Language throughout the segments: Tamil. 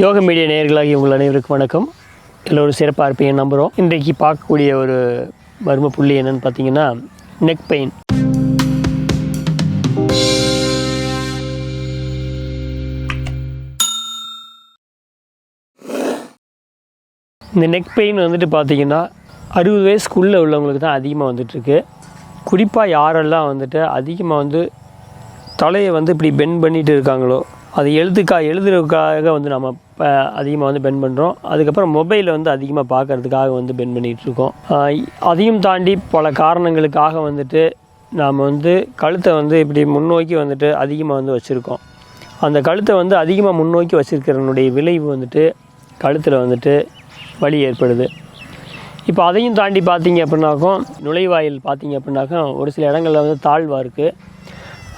யோக மீடியா நேயர்களாகி உங்கள் அனைவருக்கும் வணக்கம். எல்லோரும் சிறப்பாக இருப்பீங்க நம்புகிறோம் இன்றைக்கு பார்க்கக்கூடிய ஒரு மர்ம புள்ளி என்னென்னு பார்த்தீங்கன்னா நெக் பெயின் இந்த நெக் பெயின் வந்துட்டு பார்த்திங்கன்னா அறுபது வயசுக்குள்ளே உள்ளவங்களுக்கு தான் அதிகமாக வந்துட்டுருக்கு. குறிப்பாக யாரெல்லாம் வந்துட்டு அதிகமாக வந்து தலையை வந்து இப்படி பெண்ட் பண்ணிகிட்டு இருக்காங்களோ அது எழுதுக்கா எழுதுறதுக்காக வந்து நம்ம அதிகமாக வந்து பென் பண்ணுறோம் அதுக்கப்புறம் மொபைலில் வந்து அதிகமாக பார்க்கறதுக்காக வந்து பென் பண்ணிகிட்டு இருக்கோம் அதையும் தாண்டி பல காரணங்களுக்காக வந்துட்டு நாம் வந்து கழுத்தை வந்து இப்படி முன்னோக்கி வந்துட்டு அதிகமாக வந்து வச்சுருக்கோம். அந்த கழுத்தை வந்து அதிகமாக முன்னோக்கி வச்சுருக்கிறனுடைய விளைவு வந்துட்டு கழுத்தில் வந்துட்டு வலி ஏற்படுது. இப்போ அதையும் தாண்டி பார்த்தீங்க அப்படின்னாக்கும் நுழைவாயில் பார்த்தீங்க அப்படின்னாக்கா ஒரு சில இடங்களில் வந்து தாழ்வாக இருக்குது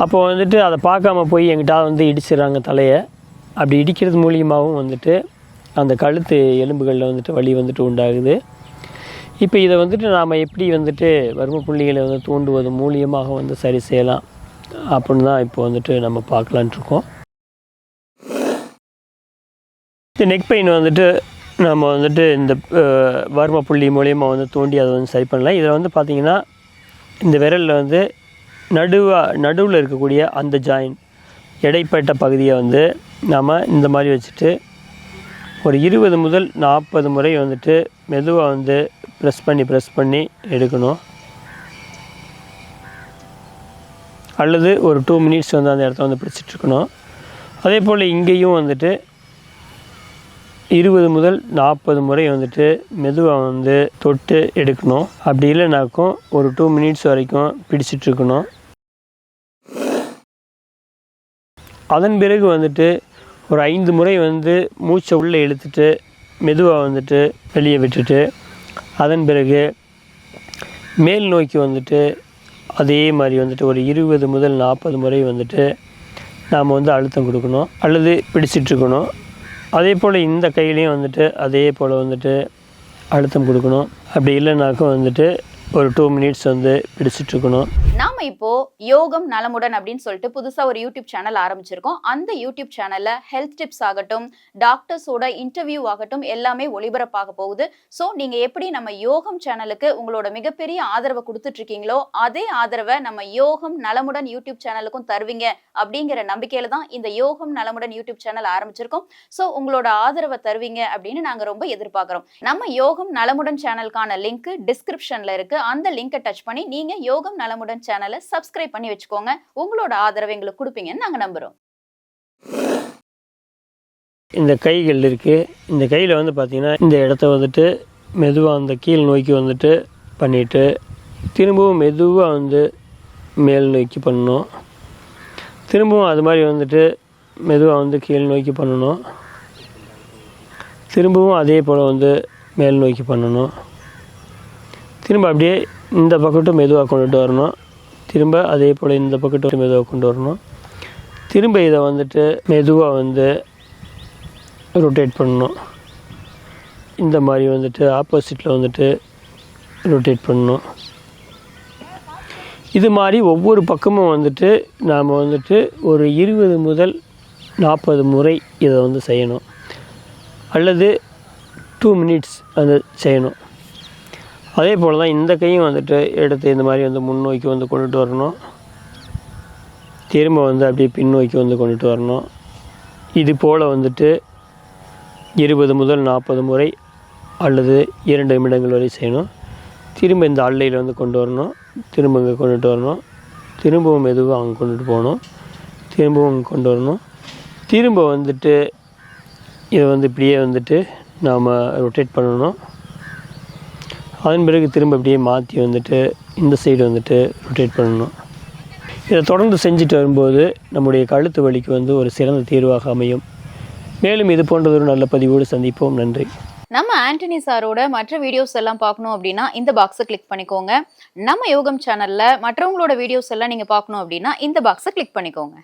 அப்போ வந்துட்டு அதை பார்க்காம போய் எங்கிட்ட வந்து இடிச்சிடுறாங்க தலையை. அப்படி இடிக்கிறது மூலியமாகவும் வந்துட்டு அந்த கழுத்து எலும்புகளில் வந்துட்டு வலி வந்துட்டு உண்டாகுது. இப்போ இதை வந்துட்டு நாம் எப்படி வந்துட்டு வறுமை புள்ளிகளை வந்து தூண்டுவது மூலியமாக வந்து சரி செய்யலாம் அப்படின்னு தான் இப்போ வந்துட்டு நம்ம பார்க்கலான்ட்ருக்கோம் இந்த நெக் பெயின் வந்துட்டு நம்ம வந்துட்டு இந்த வர்ம புள்ளி மூலியமாக வந்து தூண்டி அதை வந்து சரி பண்ணலாம். இதில் வந்து பார்த்திங்கன்னா இந்த விரலில் வந்து நடுவாக நடுவில் இருக்கக்கூடிய அந்த ஜாயின் இடைப்பட்ட பகுதியை வந்து நாம் இந்த மாதிரி வச்சுட்டு ஒரு இருபது முதல் நாற்பது முறை வந்துட்டு மெதுவாக வந்து ப்ரெஸ் பண்ணி ப்ரெஸ் பண்ணி எடுக்கணும். அல்லது ஒரு டூ மினிட்ஸ் வந்து அந்த இடத்த வந்து பிடிச்சிட்ருக்கணும் அதே போல் இங்கேயும் வந்துட்டு இருபது முதல் நாற்பது முறை வந்துட்டு மெதுவாக வந்து தொட்டு எடுக்கணும். அப்படி இல்லைனாக்கும் ஒரு டூ மினிட்ஸ் வரைக்கும் பிடிச்சிட்டு அதன் பிறகு வந்துட்டு ஒரு ஐந்து முறை வந்து மூச்சை உள்ளே இழுத்துட்டு மெதுவாக வந்துட்டு வெளியே விட்டுட்டு அதன் பிறகு மேல் நோக்கி வந்துட்டு அதே மாதிரி வந்துட்டு ஒரு இருபது முதல் நாற்பது முறை வந்துட்டு நாம் வந்து அழுத்தம் கொடுக்கணும் அல்லது பிடிச்சிட்டு இருக்கணும் அதே போல் இந்த கையிலையும் வந்துட்டு அதே போல் வந்துட்டு அழுத்தம் கொடுக்கணும். அப்படி இல்லைனாக்கும் வந்துட்டு ஒரு டூ மினிட்ஸ் வந்து பிடிச்சிட்ருக்கணும். இப்போ யோகம் நலமுடன் அப்படின்னு சொல்லிட்டு புதுசா ஒரு யூடியூப் சேனல் ஆரம்பிச்சிருக்கோம். அந்த யூடியூப் சேனல்ல ஹெல்த் டிப்ஸ் ஆகட்டும் டாக்டர்ஸோட இன்டர்வியூ ஆகட்டும் எல்லாமே ஒளிபரப்பாக போகுது. ஸோ நீங்க எப்படி நம்ம யோகம் சேனலுக்கு உங்களோட மிகப்பெரிய ஆதரவை கொடுத்துட்டு இருக்கீங்களோ அதே ஆதரவை நம்ம யோகம் நலமுடன் யூடியூப் சேனலுக்கும் தருவீங்க அப்படிங்கிற நம்பிக்கையில தான் இந்த யோகம் நலமுடன் யூடியூப் சேனல் ஆரம்பிச்சிருக்கோம். ஸோ உங்களோட ஆதரவை தருவீங்க அப்படின்னு நாங்க ரொம்ப எதிர்பார்க்கிறோம். நம்ம யோகம் நலமுடன் சேனலுக்கான லிங்க் டிஸ்கிரிப்ஷன்ல இருக்கு. அந்த லிங்கை டச் பண்ணி நீங்க யோகம் நலமுடன் சேனல் சப்ஸ்கிரைப் பண்ணி வச்சுக்கோங்க. உங்களோட ஆதரவை எங்களுக்கு கொடுப்பீங்கன்னு நாங்கள் நம்புகிறோம் இந்த கைகள் இருக்குது இந்த கையில் வந்து பார்த்திங்கன்னா இந்த இடத்த வந்துட்டு மெதுவாக அந்த கீழ் நோக்கி வந்துட்டு பண்ணிவிட்டு திரும்பவும் மெதுவாக வந்து மேல் நோக்கி பண்ணணும். திரும்பவும் அது மாதிரி வந்துட்டு மெதுவாக வந்து கீழ் நோக்கி பண்ணணும். திரும்பவும் அதே போல் வந்து மேல் நோக்கி பண்ணணும். திரும்ப அப்படியே இந்த பக்கட்டும் மெதுவாக கொண்டுட்டு வரணும். திரும்ப அதே போல் இந்த பக்கட்டும் மெதுவாக கொண்டு வரணும். திரும்ப இதை வந்துட்டு மெதுவாக வந்து ரொட்டேட் பண்ணணும். இந்த மாதிரி வந்துட்டு ஆப்போசிட்டில் வந்துட்டு ரொட்டேட் பண்ணணும். இது மாதிரி ஒவ்வொரு பக்கமும் வந்துட்டு நாம் வந்துட்டு ஒரு இருபது முதல் நாற்பது முறை இதை வந்து செய்யணும். அல்லது டூ மினிட்ஸ் வந்து செய்யணும். அதே போல் தான் இந்த கையும் வந்துட்டு எடுத்து இந்த மாதிரி வந்து முன்னோக்கி வந்து கொண்டுட்டு வரணும். திரும்ப வந்து அப்படியே பின்னோக்கி வந்து கொண்டுட்டு வரணும். இது போல் வந்துட்டு இருபது முதல் நாற்பது முறை அல்லது இரண்டு நிமிடங்கள் வரை செய்யணும். திரும்ப இந்த அல்லையில் வந்து கொண்டு வரணும். திரும்ப இங்கே கொண்டுட்டு வரணும். திரும்பவும் மெதுவாக அங்கே கொண்டுட்டு போகணும். திரும்பவும் கொண்டு வரணும். திரும்ப வந்துட்டு இதை வந்து இப்படியே வந்துட்டு நாம் ரொட்டேட் பண்ணணும். அதன் பிறகு திரும்ப அப்படியே மாற்றி வந்துட்டு இந்த சைடு வந்துட்டு ரொட்டேட் பண்ணணும். இதை தொடர்ந்து செஞ்சுட்டு வரும்போது நம்முடைய கழுத்து வலிக்கு வந்து ஒரு சிறந்த தீர்வாக அமையும். மேலும் இது போன்றதொரு நல்ல பதிவோடு சந்திப்போம். நன்றி. நம்ம ஆண்டனி சாரோட மற்ற வீடியோஸ் எல்லாம் பார்க்கணும் அப்படின்னா இந்த பாக்ஸை கிளிக் பண்ணிக்கோங்க. நம்ம யோகம் சேனலில் மற்றவங்களோட வீடியோஸ் எல்லாம் நீங்கள் பார்க்கணும் அப்படின்னா இந்த பாக்ஸை கிளிக் பண்ணிக்கோங்க.